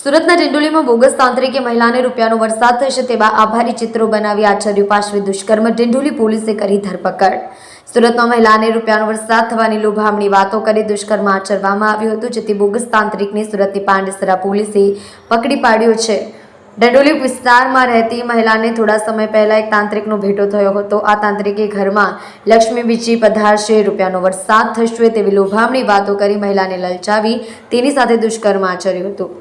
સુરતના ડિંડોલીમાં બોગસ તાંત્રિકે મહિલાને રૂપિયાનો વરસાદ થશે તેવા આભારી ચિત્રો બનાવી આચર્યું પાશ્વી દુષ્કર્મ ડિંડોલી પોલીસે કરી ધરપકડ. સુરતમાં મહિલાને રૂપિયાનો વરસાદ થવાની લોભામણી વાતો કરી દુષ્કર્મ આચરવામાં આવ્યું હતું, જેથી બોગસ તાંત્રિકને સુરતની પાંડેસરા પોલીસે પકડી પાડ્યો છે. ડંડોલી વિસ્તારમાં રહેતી મહિલાને થોડા સમય પહેલાં એક તાંત્રિકનો ભેટો થયો હતો. આ તાંત્રિકે ઘરમાં લક્ષ્મી બીજી પધારશે, રૂપિયાનો વરસાદ થશે તેવી લોભામણી વાતો કરી મહિલાને લલચાવી તેની સાથે દુષ્કર્મ આચર્યું હતું.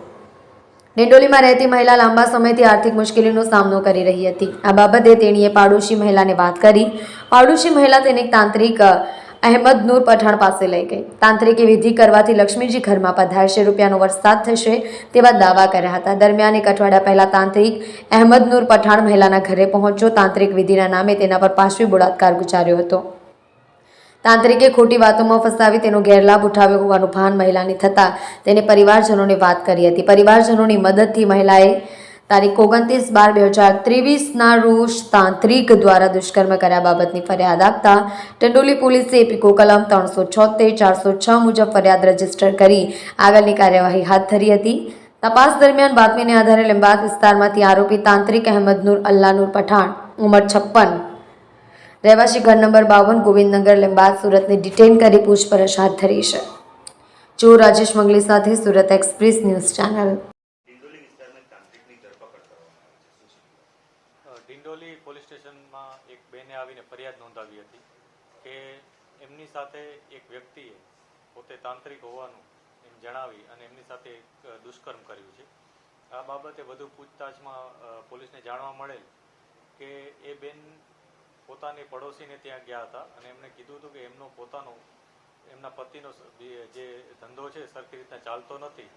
ડિંડોલીમાં રહેતી મહિલા લાંબા સમયથી આર્થિક મુશ્કેલીનો સામનો કરી રહી હતી. આ બાબતે તેણીએ પાડોશી મહિલાને વાત કરી. પાડોશી મહિલા તેને તાંત્રિક અહેમદ નૂર પઠાણ પાસે લઈ ગઈ. તાંત્રિકે વિધિ કરવાથી લક્ષ્મીજી ઘરમાં પધારશે રૂપિયાનો વરસાદ થશે તેવા દાવા કર્યા હતા. દરમિયાન એક અઠવાડિયા પહેલાં તાંત્રિક અહેમદ નૂર પઠાણ મહિલાના ઘરે પહોંચ્યો. તાંત્રિક વિધિના નામે તેના પર પાશવી બળાત્કાર ગુજાર્યો હતો. તાંત્રિકે ખોટી વાતોમાં ફસાવી તેનો ગેરલાભ ઉઠાવ્યો હોવાનું ભાન મહિલાને થતાં તેને પરિવારજનોને વાત કરી હતી. પરિવારજનોની મદદથી મહિલાએ તારીખ ઓગણત્રીસ બાર બે હજાર ત્રેવીસના રોજ તાંત્રિક દ્વારા દુષ્કર્મ કર્યા બાબતની ફરિયાદ આપતા ટંડોલી પોલીસે એપિકો કલમ ત્રણસો છોતેર, ચારસો છ મુજબ ફરિયાદ રજિસ્ટર કરી આગળની કાર્યવાહી હાથ ધરી હતી. તપાસ દરમિયાન બાતમીને આધારે લીંબાદ વિસ્તારમાંથી આરોપી તાંત્રિક અહેમદ નૂર અલ્લાનુર પઠાણ, ઉંમર છપ્પન રહેવાસી ઘર નંબર બાવન ગોવિંદનગર લીંબાદ સુરતને ડિટેન કરી પૂછપરછ હાથ ધરી છે. જો રાજેશ મંગલી સાથે Surat express news channel Dindoli police સ્ટેશનમાં એક બેને આવીને ફરિયાદ નોંધાવી હતી કે એમની સાથે એક વ્યક્તિએ પોતે તાંત્રિક હોવાનું એમ જણાવી અને એમની સાથે એક દુષ્કર્મ કર્યું છે. આ બાબતે વધુ પૂછતાછમાં પોલીસને જાણવા મળેલ કે એ બેન પોતાની પડોશીને ત્યાં ગયા હતા અને એમણે કીધું હતું કે એમનો પોતાનો, એમના પતિનો જે ધંધો છે સરખી રીતના ચાલતો નથી,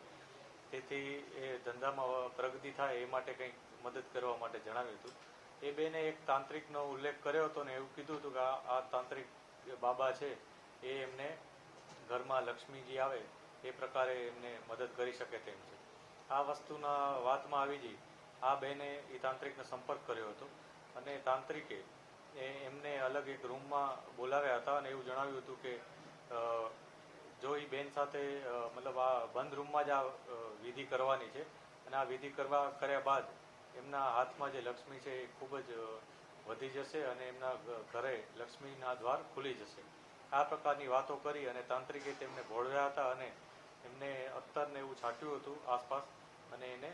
તેથી એ ધંધામાં પ્રગતિ થાય એ માટે કંઈક મદદ કરવા માટે જણાવ્યું હતું. એ બેને એક તાંત્રિકનો ઉલ્લેખ કર્યો હતો ને એવું કીધું હતું કે આ તાંત્રિક બાબા છે એ એમને ઘરમાં લક્ષ્મીજી આવે એ પ્રકારે એમને મદદ કરી શકે તેમ છે. આ વસ્તુના વાતમાં આવી જઈ આ બેને એ તાંત્રિકનો સંપર્ક કર્યો હતો અને તાંત્રિકે એમને અલગ એક રૂમમાં બોલાવ્યા હતા અને એવું જણાવ્યું હતું કે જો એ બેન સાથે મતલબ આ બંધ રૂમમાં જ આ વિધિ કરવાની છે અને આ વિધિ કરવા કર્યા બાદ એમના હાથમાં જે લક્ષ્મી છે એ ખૂબ જ વધી જશે અને એમના ઘરે લક્ષ્મીના દ્વાર ખુલી જશે. આ પ્રકારની વાતો કરી અને તાંત્રિકે તેમને ભોળવ્યા હતા અને એમને અત્તરને એવું છાંટ્યું હતું આસપાસ અને એને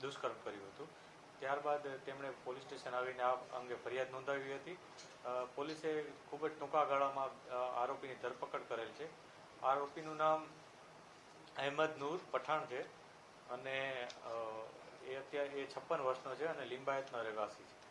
દુષ્કર્મ કર્યું હતું. ત્યારબાદ તેમણે પોલીસ સ્ટેશન આવીને આ અંગે ફરિયાદ નોંધાવી હતી. પોલીસે ખૂબ જ ટૂંકા ગાળામાં આરોપીની ધરપકડ કરેલ છે. આરોપીનું નામ અહેમદ નૂર પઠાણ છે અને એ અત્યારે એ છપ્પન વર્ષનો છે અને લિંબાયતનો રહેવાસી છે.